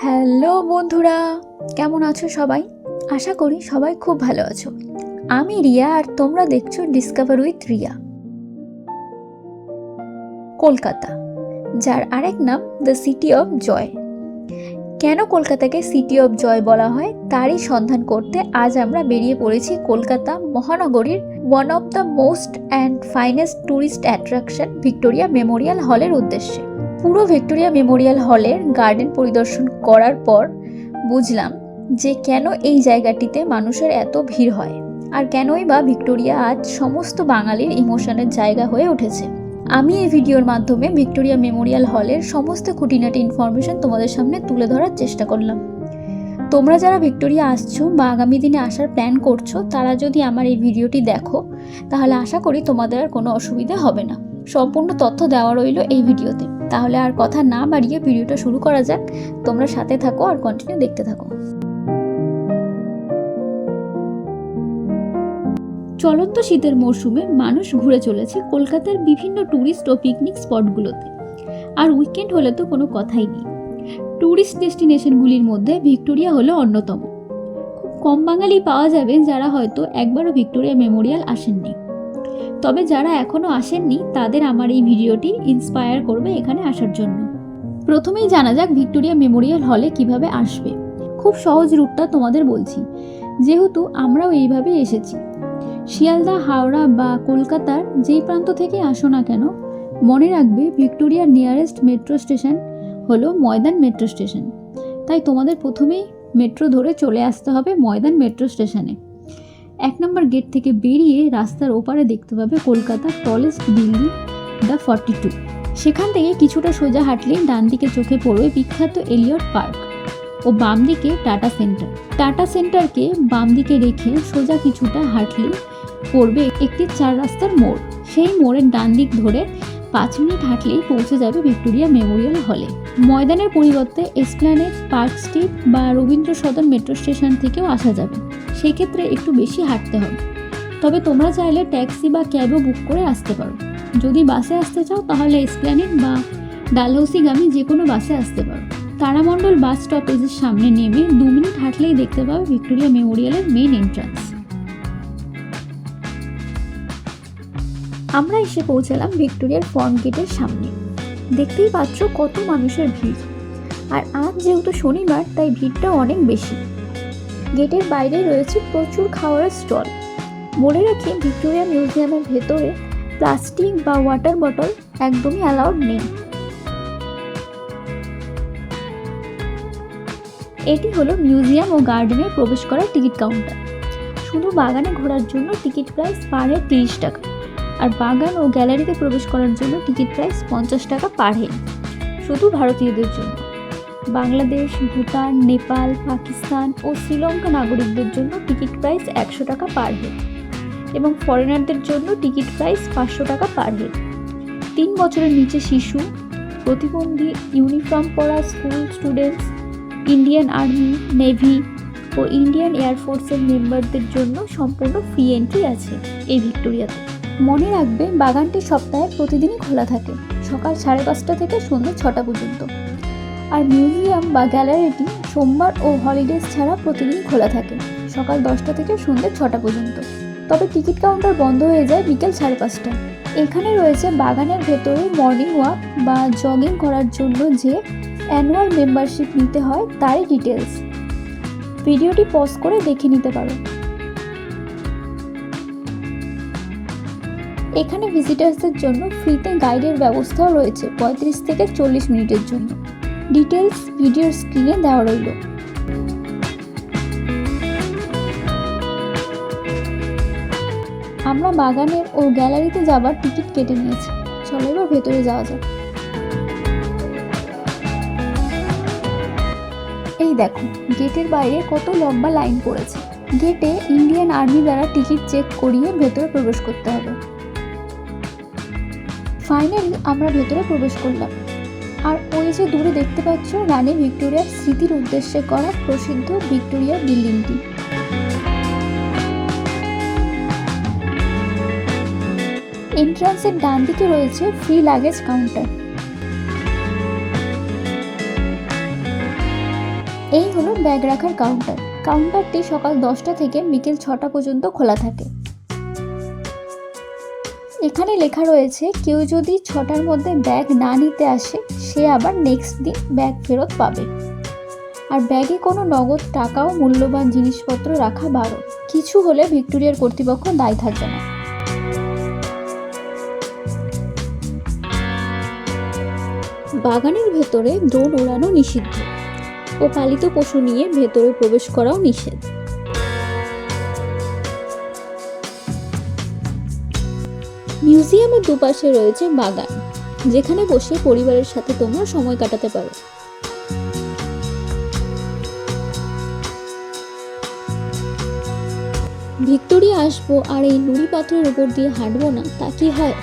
Hello বন্ধুরা, কেমন আছো সবাই? আশা করি সবাই খুব ভালো আছো। আমি রিয়া আর তোমরা দেখছ ডিসকভার উইথ রিয়া। কলকাতা, যার আরেক নাম দ্য সিটি অফ জয় কেন কলকাতাকে সিটি অফ জয় বলা হয়? তারই সন্ধান করতে আজ আমরা বেরিয়ে পড়েছি কলকাতা মহানগরীর one of the most and finest tourist attraction Victoria Memorial হলের উদ্দেশ্যে। পুরো ভিক্টোরিয়া মেমোরিয়াল হলের গার্ডেন পরিদর্শন করার পর বুঝলাম যে কেন এই জায়গাটিতে মানুষের এত ভিড় হয় আর কেনই বা ভিক্টোরিয়া আজ সমস্ত বাঙালির ইমোশনের জায়গা হয়ে উঠেছে। আমি এই ভিডিওর মাধ্যমে ভিক্টোরিয়া মেমোরিয়াল হলের সমস্ত খুঁটিনাটি ইনফরমেশন তোমাদের সামনে তুলে ধরার চেষ্টা করলাম। তোমরা যারা ভিক্টোরিয়া আসছো বা আগামী দিনে আসার প্ল্যান করছ, তারা যদি আমার এই ভিডিওটি দেখো, তাহলে আশা করি তোমাদের আর কোনো অসুবিধা হবে না। সম্পূর্ণ তথ্য দেওয়া রইল এই ভিডিওতে। তাহলে আর কথা না বাড়িয়ে ভিডিওটা শুরু করা যাক। তোমরা সাথে থাকো আর কন্টিনিউ দেখতে থাকো। চলন্ত শীতের মরশুমে মানুষ ঘুরে চলেছে কলকাতার বিভিন্ন ট্যুরিস্ট ও পিকনিক স্পটগুলোতে আর উইকেন্ড হলে তো কোনো কথাই নেই। ট্যুরিস্ট ডেস্টিনেশনগুলির মধ্যে ভিক্টোরিয়া হলো অন্যতম। খুব কম বাঙালি পাওয়া যাবে যারা হয়তো একবারও ভিক্টোরিয়া মেমোরিয়াল আসেননি। তবে যারা এখনও আসেননি, তাদের আমার এই ভিডিওটি ইন্সপায়ার করবে এখানে আসার জন্য। প্রথমেই জানা যাক ভিক্টোরিয়া মেমোরিয়াল হলে কীভাবে আসবে। খুব সহজ রুটটা তোমাদের বলছি। যেহেতু আমরাও এইভাবে এসেছি। শিয়ালদা, হাওড়া বা কলকাতার যেই প্রান্ত থেকে আসো না কেন, মনে রাখবে ভিক্টোরিয়ার নিয়ারেস্ট মেট্রো স্টেশন হলো ময়দান মেট্রো স্টেশন তাই তোমাদের প্রথমেই মেট্রো ধরে চলে আসতে হবে ময়দান মেট্রো স্টেশনে এক নম্বর গেট থেকে বেরিয়ে রাস্তার ওপারে দেখতে পাবে কলকাতার tallest building the forty two সেখান থেকে কিছুটা সোজা হাঁটলে ডান দিকে চোখে পড়বে বিখ্যাত এলিয়ট পার্ক ও বাম দিকে টাটা সেন্টার। টাটা সেন্টারকে বাম দিকে রেখে সোজা কিছুটা হাঁটলে পড়বে একটি চার রাস্তার মোড়। সেই মোড়ের ডান দিক ধরে পাঁচ মিনিট হাঁটলেই পৌঁছে যাবে ভিক্টোরিয়া মেমোরিয়াল হলে। ময়দানের পরিবর্তে এসপ্ল্যানেড পার্ক স্ট্রিট বা রবীন্দ্র সদন মেট্রো স্টেশন থেকেও আসা যাবে। সেই ক্ষেত্রে একটু বেশি হাঁটতে হবে। তবে তোমরা চাইলে ট্যাক্সি বা ক্যাবও বুক করে আসতে পারো। যদি বাসে আসতে চাও, তাহলে এসপ্ল্যানেড বা ডালহৌসিগামী যে কোনো বাসে আসতে পারো। তারামণ্ডল বাস স্টপেজের সামনে নেমে দু মিনিট হাঁটলেই দেখতে পাবে ভিক্টোরিয়া মেমোরিয়ালের মেইন এন্ট্রান্স আমরা এসে পৌঁছালাম ভিক্টোরিয়ার ফর্ম গেটের সামনে। দেখতেই পাচ্ছ কত মানুষের ভিড়। আর আজ যেহেতু শনিবার, তাই ভিড়টা অনেক বেশি। গেটের বাইরে রয়েছে প্রচুর খাওয়ার স্টল। বলে রাখি ভিক্টোরিয়া মিউজিয়ামের ভেতরে প্লাস্টিক বা ওয়াটার বটল একদমই অ্যালাউড নেই। এটি হলো মিউজিয়াম ও গার্ডেনে প্রবেশ করার টিকিট কাউন্টার। শুধু বাগানে ঘোরার জন্য টিকিট প্রাইস পার হেড তিরিশ টাকা, আর বাগান ও গ্যালারিতে প্রবেশ করার জন্য টিকিট প্রাইস পঞ্চাশ টাকা পার হেড। শুধু ভারতীয়দের জন্য। বাংলাদেশ, ভুটান, নেপাল, পাকিস্তান ও শ্রীলঙ্কা নাগরিকদের জন্য টিকিট প্রাইস একশো টাকা পার হেড এবং ফরেনারদের জন্য টিকিট প্রাইস পাঁচশো টাকা পার হেড। তিন বছরের নিচে শিশু, প্রতিবন্ধী, ইউনিফর্ম পরা school students, Indian army, navy ও ইন্ডিয়ান এয়ারফোর্সের মেম্বারদের জন্য সম্পূর্ণ ফ্রি এন্ট্রি আছে এই ভিক্টোরিয়াতে। মনে রাখবে বাগানটি সপ্তাহে প্রতিদিনই খোলা থাকে, সকাল সাড়ে পাঁচটা থেকে সন্ধ্যে ছটা পর্যন্ত। আর মিউজিয়াম বা গ্যালারিটি সোমবার ও হলিডেজ ছাড়া প্রতিদিন খোলা থাকে, সকাল দশটা থেকে সন্ধ্যে ছটা পর্যন্ত। তবে টিকিট কাউন্টার বন্ধ হয়ে যায় বিকেল সাড়ে পাঁচটায় এখানে রয়েছে বাগানের ভেতরে মর্নিং ওয়াক বা জগিং করার জন্য যে অ্যানুয়াল মেম্বারশিপ নিতে হয় তারই ডিটেলস ভিডিওটি পজ করে দেখে নিতে পারো। এখানে ভিজিটার্সদের জন্য ফ্রিতে গাইডের ব্যবস্থাও রয়েছে পঁয়ত্রিশ থেকে চল্লিশ মিনিটের জন্য। ডিটেলস ভিডিওর স্ক্রিনে দেওয়া রইল। আমরা বাগানের ও গ্যালারিতে যাবার টিকিট কেটে নিয়েছি। চলো এবার ভেতরে যাওয়া যাক। এই দেখো, গেটের বাইরে কত লম্বা লাইন পড়েছে। গেটে ইন্ডিয়ান আর্মি দ্বারা টিকিট চেক করিয়ে ভেতরে প্রবেশ করতে হবে। ফাইনালি আমরা ভেতরে প্রবেশ করলাম। আর ওই যে দূরে দেখতে পাচ্ছ রানী ভিক্টোরিয়ার স্মৃতির উদ্দেশ্যে করা প্রসিদ্ধ ভিক্টোরিয়া বিল্ডিংটি। এন্ট্রান্সের ডান দিকে রয়েছে ফ্রি লাগেজ কাউন্টার এই হলো ব্যাগ রাখার কাউন্টার কাউন্টারটি সকাল দশটা থেকে বিকেল ছটা পর্যন্ত খোলা থাকে। এখানে লেখা রয়েছে, কেউ যদি ছটার মধ্যে ব্যাগ না নিতে আসে, সে আবার নেক্সট দিন ব্যাগ ফেরত পাবে। আর ব্যাগে কোনো নগদ টাকাও মূল্যবান জিনিসপত্র রাখা বারণ। কিছু হলে ভিক্টোরিয়ার কর্তৃপক্ষ দায়ী থাকবে না। বাগানের ভেতরে ড্রোন ওড়ানো নিষিদ্ধ। ও পালিত পশু নিয়ে ভেতরে প্রবেশ করাও নিষেধ। মিউজিয়ামের দুপাশে রয়েছে বাগান, যেখানে বসে পরিবারের সাথে তোমরা সময় কাটাতে পারো। ভিক্টোরিয়া আসব আর এই নুড়ি পাথরের উপর দিয়ে হাঁটবো না, তা কি হয়?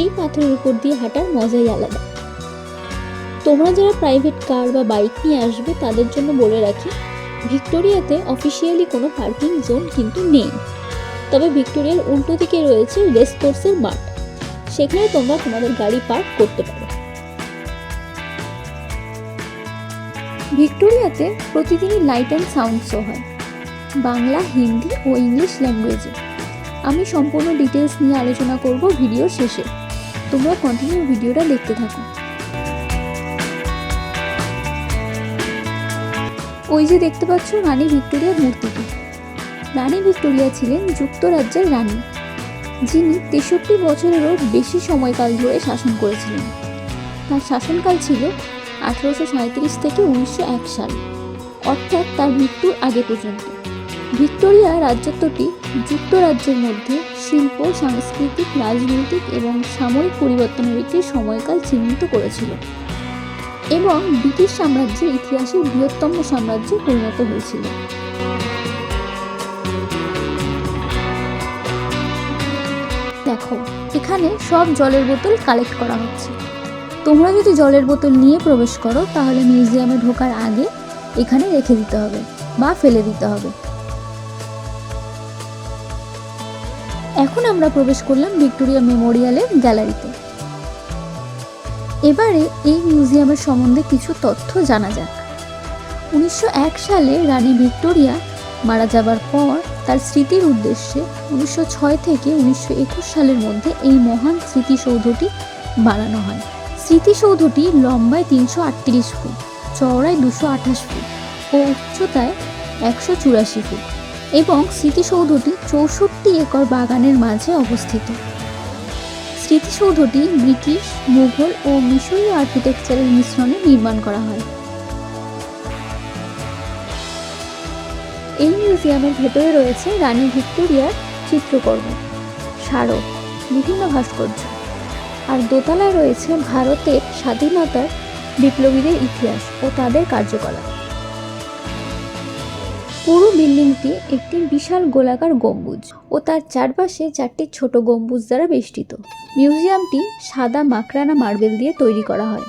এই পাথরের উপর দিয়ে হাঁটার মজাই আলাদা। তোমরা যারা প্রাইভেট কার বা বাইক নিয়ে আসবে, তাদের জন্য বলে রাখি, ভিক্টোরিয়াতে অফিসিয়ালি কোনো পার্কিং জোন কিন্তু নেই। তবে ভিক্টোরিয়ার উল্টো দিকে রয়েছে রেস কোর্সের মাঠ। সেখানে তোমরা তোমাদের গাড়ি পার্ক করতে পারো। ভিক্টোরিয়াতে প্রতিদিনই লাইট অ্যান্ড সাউন্ড শো হয়। বাংলা, হিন্দি ও ইংলিশ ল্যাঙ্গুয়েজে। আমি সম্পূর্ণ ডিটেলস নিয়ে আলোচনা করব ভিডিওর শেষে। তোমরা কন্টিনিউ ভিডিওটা দেখতে থাকো। ওই যে দেখতে পাচ্ছ রানী ভিক্টোরিয়ার মূর্তিটি। রানী ভিক্টোরিয়া ছিলেন যুক্তরাজ্যের রানী, যিনি তেষট্টি বছরেরও বেশি সময়কাল ধরে শাসন করেছিলেন। তার শাসনকাল ছিল আঠারোশো সাঁত্রিশ থেকে উনিশশো এক সাল, অর্থাৎ তার মৃত্যুর আগে পর্যন্ত। ভিক্টোরিয়া রাজ্যত্বটি যুক্তরাজ্যের মধ্যে শিল্প, সাংস্কৃতিক, রাজনৈতিক এবং সামরিক পরিবর্তনের একটি সময়কাল চিহ্নিত করেছিল এবং ব্রিটিশ সাম্রাজ্যের ইতিহাসের বৃহত্তম সাম্রাজ্যে পরিণত হয়েছিল। দেখো, এখানে সব জলের বোতল কালেক্ট করা হচ্ছে। তোমরা যদি জলের বোতল নিয়ে প্রবেশ করো, তাহলে মিউজিয়ামে ঢোকার আগে এখানে রেখে দিতে হবে বা ফেলে দিতে হবে। এখন আমরা প্রবেশ করলাম ভিক্টোরিয়া মেমোরিয়ালের গ্যালারিতে। এবারে এই মিউজিয়ামের সম্বন্ধে কিছু তথ্য জানা যাক। উনিশশো এক সালে রানী ভিক্টোরিয়া মারা যাবার পর তার স্মৃতির উদ্দেশ্যে উনিশশো ছয় থেকে উনিশশো একুশ সালের মধ্যে এই মহান স্মৃতিসৌধটি বানানো হয়। স্মৃতিসৌধটি লম্বায় তিনশো আটত্রিশ ফুট, চওড়ায় দুশো আঠাশ ফুট ও উচ্চতায় একশো চুরাশি ফুট এবং স্মৃতিসৌধটি চৌষট্টি একর বাগানের মাঝে অবস্থিত। স্মৃতিসৌধটি ব্রিটিশ, মুঘল ও মিশরীয় আর্কিটেকচারের মিশ্রণে নির্মাণ করা হয়। এই মিউজিয়ামের ভেতরে রয়েছে রানী ভিক্টোরিয়ার চিত্রকর্ম, স্মারক, বিভিন্ন ভাস্কর্য। আর দোতলায় রয়েছে ভারতের স্বাধীনতার বিপ্লবীদের ইতিহাস ও তাদের কার্যকলাপ। পুরো বিল্ডিংটি একটি বিশাল গোলাকার গম্বুজ ও তার চারপাশে চারটি ছোট গম্বুজ দ্বারা বেষ্টিত। মিউজিয়ামটি সাদা মাকড়ানা মার্বেল দিয়ে তৈরি করা হয়।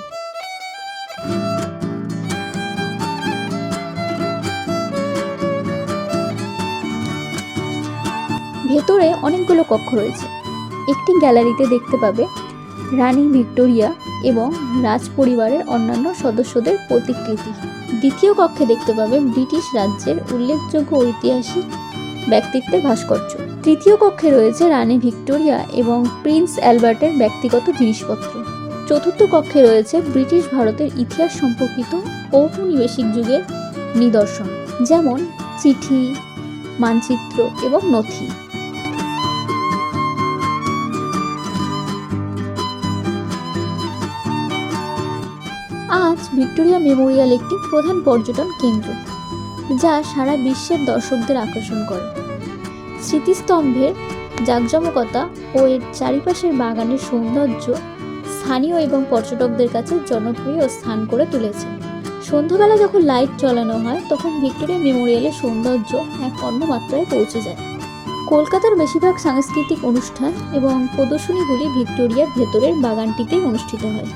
ভেতরে অনেকগুলো কক্ষ রয়েছে। একটি গ্যালারিতে দেখতে পাবে রানী ভিক্টোরিয়া এবং রাজ পরিবারের অন্যান্য সদস্যদের প্রতিকৃতি। দ্বিতীয় কক্ষে দেখতে পাবে ব্রিটিশ রাজ্যের উল্লেখযোগ্য ঐতিহাসিক ব্যক্তিত্বের ভাস্কর্য। তৃতীয় কক্ষে রয়েছে রানী ভিক্টোরিয়া এবং প্রিন্স অ্যালবার্টের ব্যক্তিগত জিনিসপত্র। চতুর্থ কক্ষে রয়েছে ব্রিটিশ ভারতের ইতিহাস সম্পর্কিত ঔপনিবেশিক যুগের নিদর্শন, যেমন চিঠি, মানচিত্র এবং নথি। ভিক্টোরিয়া মেমোরিয়াল একটি প্রধান পর্যটন কেন্দ্র, যা সারা বিশ্বের দর্শকদের আকর্ষণ করে। স্মৃতিস্তম্ভের জাঁকজমকতা ও এর চারিপাশের বাগানের সৌন্দর্য স্থানীয় এবং পর্যটকদের কাছে জনপ্রিয় স্থান করে তুলেছে। সন্ধ্যাবেলা যখন লাইট জ্বালানো হয়, তখন ভিক্টোরিয়া মেমোরিয়ালের সৌন্দর্য এক অন্য মাত্রায় পৌঁছে যায়। কলকাতার বেশিরভাগ সাংস্কৃতিক অনুষ্ঠান এবং প্রদর্শনীগুলি ভিক্টোরিয়ার ভেতরের বাগানটিতেই অনুষ্ঠিত হয়।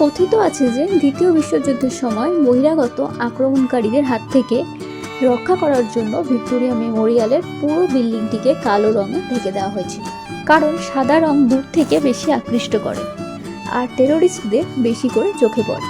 কথিত আছে যে দ্বিতীয় বিশ্বযুদ্ধের সময় বহিরাগত আক্রমণকারীদের হাত থেকে রক্ষা করার জন্য ভিক্টোরিয়া মেমোরিয়ালের পুরো বিল্ডিংটিকে কালো রঙে ঢেকে দেওয়া হয়েছিল। কারণ সাদা রং দূর থেকে বেশি আকৃষ্ট করে, আর টেরোরিস্টদের বেশি করে চোখে পড়ে।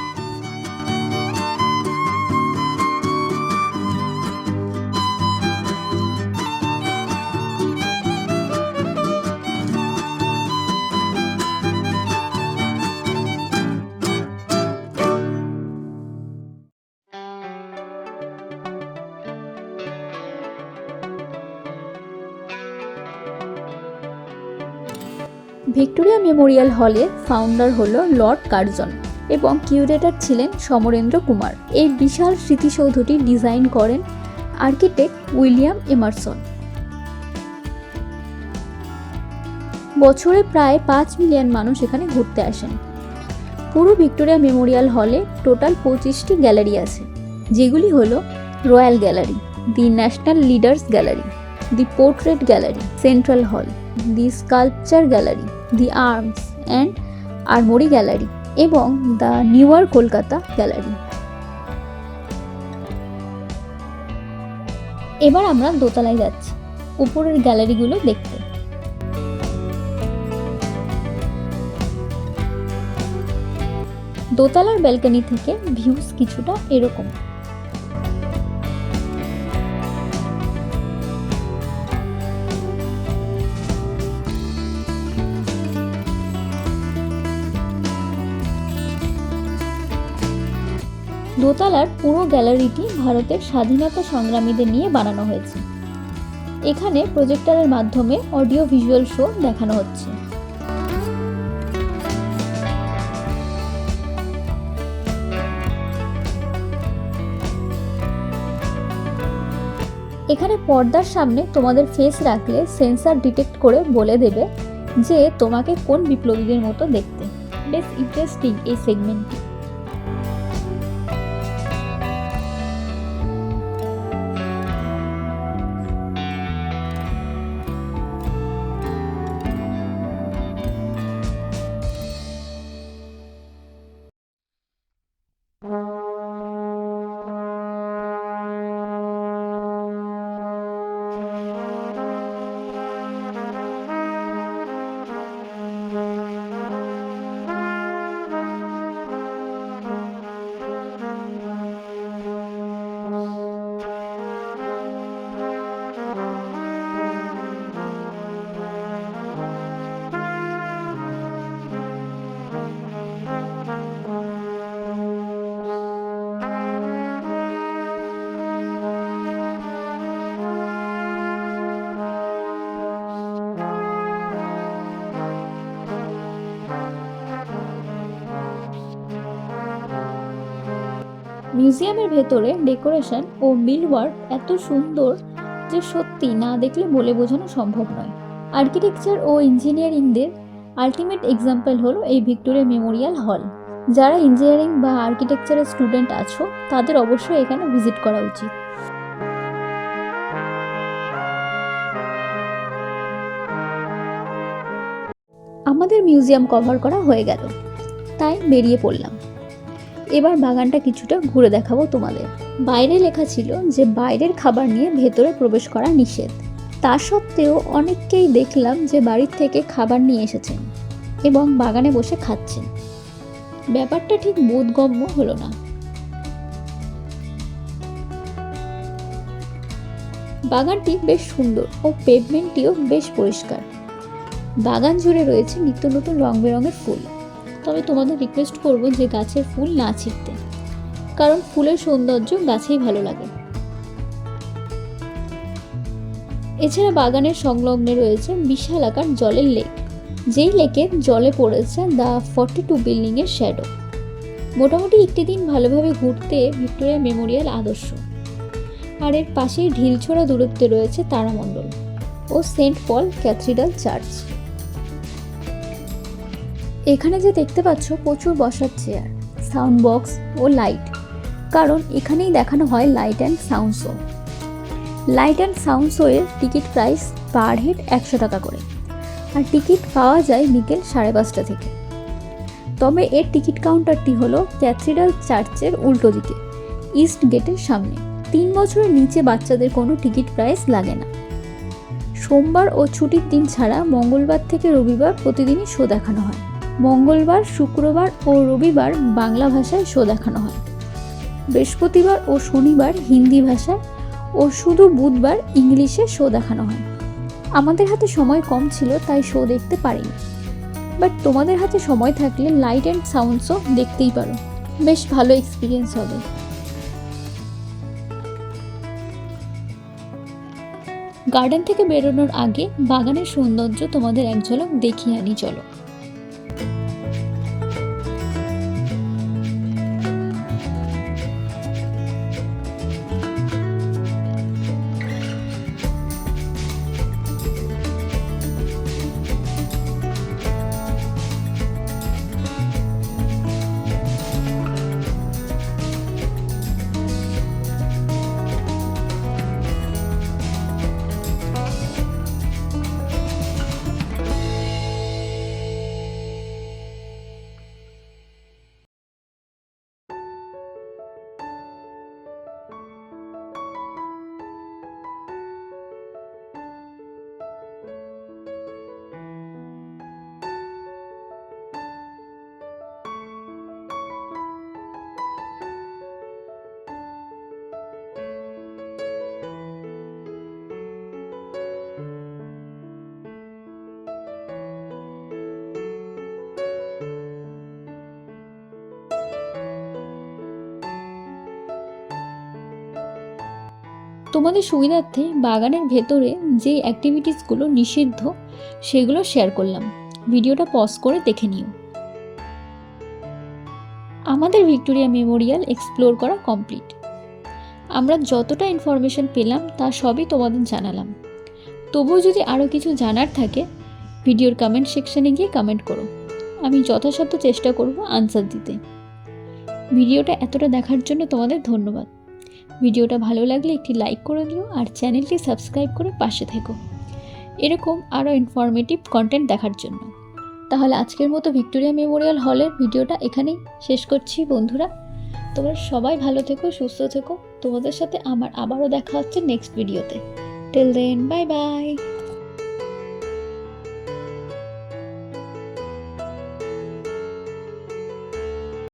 ভিক্টোরিয়া মেমোরিয়াল হলে ফাউন্ডার হল লর্ড কার্জন এবং কিউরেটর ছিলেন সমরেন্দ্র কুমার। এই বিশাল স্মৃতিসৌধটি ডিজাইন করেন আর্কিটেক্ট উইলিয়াম এমারসন। বছরে প্রায় পাঁচ মিলিয়ন মানুষ এখানে ঘুরতে আসেন। পুরো ভিক্টোরিয়া মেমোরিয়াল হলে টোটাল পঁচিশটি গ্যালারি আছে, যেগুলি হলো royal gallery, the national leaders gallery, the portrait gallery, central hall, the sculpture gallery the arms and armoury gallery এবং দ্য নিউয়ার কলকাতা গ্যালারি। এবার আমরা দোতলায় যাচ্ছি, উপরের গ্যালারিগুলো দেখতে। দোতলার ব্যালকনি থেকে ভিউজ কিছুটা এরকম। দোতলার পুরো গ্যালারিটি ভারতের স্বাধীনতা সংগ্রামীদের নিয়ে বানানো হয়েছে। এখানে প্রজেক্টরের মাধ্যমে অডিও ভিজুয়াল শো দেখানো হচ্ছে। এখানে পর্দার সামনে তোমাদের ফেস রাখলে সেন্সার ডিটেক্ট করে বলে দেবে যে তোমাকে কোন বিপ্লবীদের মতো দেখতে। বেশ ইন্টারেস্টিং এই সেগমেন্টটি মিউজিয়ামের ভেতরে ডেকোরেশন ও মিল ওয়ার্ক এত সুন্দর যে সত্যি না দেখলে বলে বোঝানো সম্ভব নয়। আর্কিটেকচার ও ইঞ্জিনিয়ারিংদের আলটিমেট এক্সাম্পল হলো এই ভিক্টোরিয়া মেমোরিয়াল হল। যারা ইঞ্জিনিয়ারিং বা আর্কিটেকচারের স্টুডেন্ট আছো, তাদের অবশ্যই এখানে ভিজিট করা উচিত। আমাদের মিউজিয়াম কভার করা হয়ে গেল। তাই বেরিয়ে পড়লাম। এবার বাগানটা কিছুটা ঘুরে দেখাবো তোমাদের। বাইরে লেখা ছিল যে বাইরের খাবার নিয়ে ভেতরে প্রবেশ করা নিষেধ। তা সত্ত্বেও অনেককেই দেখলাম যে বাড়ির থেকে খাবার নিয়ে এসেছেন এবং বাগানে বসে খাচ্ছেন। ব্যাপারটা ঠিক বোধগম্য হলো না। বাগানটি বেশ সুন্দর ও পেভমেন্টটিও বেশ পরিষ্কার। বাগান জুড়ে রয়েছে নিত্য নতুন রং বেরঙের ফুল। তবে তোমাদের রিকোয়েস্ট করব যে গাছের ফুল না ছিঁড়তে কারণ ফুলের সৌন্দর্য গাছেই ভালো লাগে। এছাড়া বাগানের সংলগ্নে রয়েছে বিশাল আকার জলের লেক যেই লেকে জলে পড়েছে দ্য ফর্টি টু বিল্ডিংয়ের শ্যাডো মোটামুটি একটি দিন ভালোভাবে ঘুরতে ভিক্টোরিয়া মেমোরিয়াল আদর্শ। আর এর পাশেই ঢিলছোড়া দূরত্বে রয়েছে তারামণ্ডল ও সেন্ট পল ক্যাথিড্রাল চার্চ। এখানে যে দেখতে পাচ্ছ প্রচুর বসার চেয়ার সাউন্ড বক্স ও লাইট কারণ এখানেই দেখানো হয় light and sound show light and sound শোয়ের টিকিট প্রাইস পার হেড একশো টাকা করে, আর টিকিট পাওয়া যায় বিকেল সাড়ে পাঁচটা থেকে। তবে এর টিকিট কাউন্টারটি হলো ক্যাথিড্রাল চার্চের উল্টো দিকে ইস্ট গেটের সামনে। তিন বছরের নিচে বাচ্চাদের কোনো টিকিট প্রাইস লাগে না। সোমবার ও ছুটির দিন ছাড়া মঙ্গলবার থেকে রবিবার প্রতিদিনই শো দেখানো হয়। মঙ্গলবার, শুক্রবার ও রবিবার বাংলা ভাষায় শো দেখানো হয়। বৃহস্পতিবার ও শনিবার হিন্দি ভাষায় ও শুধু বুধবার ইংলিশে শো দেখানো হয়। আমাদের হাতে সময় কম ছিল, তাই শো দেখতে পারিনি। বাট তোমাদের হাতে সময় থাকলে লাইট অ্যান্ড সাউন্ড শো দেখতেই পারো। বেশ ভালো এক্সপিরিয়েন্স হবে। গার্ডেন থেকে বেরোনোর আগে বাগানের সৌন্দর্য তোমাদের এক ঝলক দেখিয়ে আনি, চলো। তোমাদের সুবিধার্থে বাগানের ভেতরে যে অ্যাক্টিভিটিসগুলো নিষিদ্ধ, সেগুলো শেয়ার করলাম। ভিডিওটা পজ করে দেখে নিও। আমাদের ভিক্টোরিয়া মেমোরিয়াল এক্সপ্লোর করা কমপ্লিট আমরা যতটা ইনফরমেশন পেলাম, তা সবই তোমাদের জানালাম। তবুও যদি আরও কিছু জানার থাকে, ভিডিওর কমেন্ট সেকশানে গিয়ে কমেন্ট করো। আমি যথাসাধ্য চেষ্টা করব আনসার দিতে। ভিডিওটা এতটা দেখার জন্য তোমাদের ধন্যবাদ। ভিডিওটা ভালো লাগলে একটি লাইক করে দিও আর চ্যানেলটি সাবস্ক্রাইব করে পাশে থেকো। এরকম আরও ইনফরমেটিভ কন্টেন্ট দেখার জন্য। তাহলে আজকের মতো ভিক্টোরিয়া মেমোরিয়াল হলের ভিডিওটা এখানেই শেষ করছি বন্ধুরা। তোমরা সবাই ভালো থেকো, সুস্থ থেকো। তোমাদের সাথে আমার আবারও দেখা হচ্ছে নেক্সট ভিডিওতে টেল দেন বাই বাই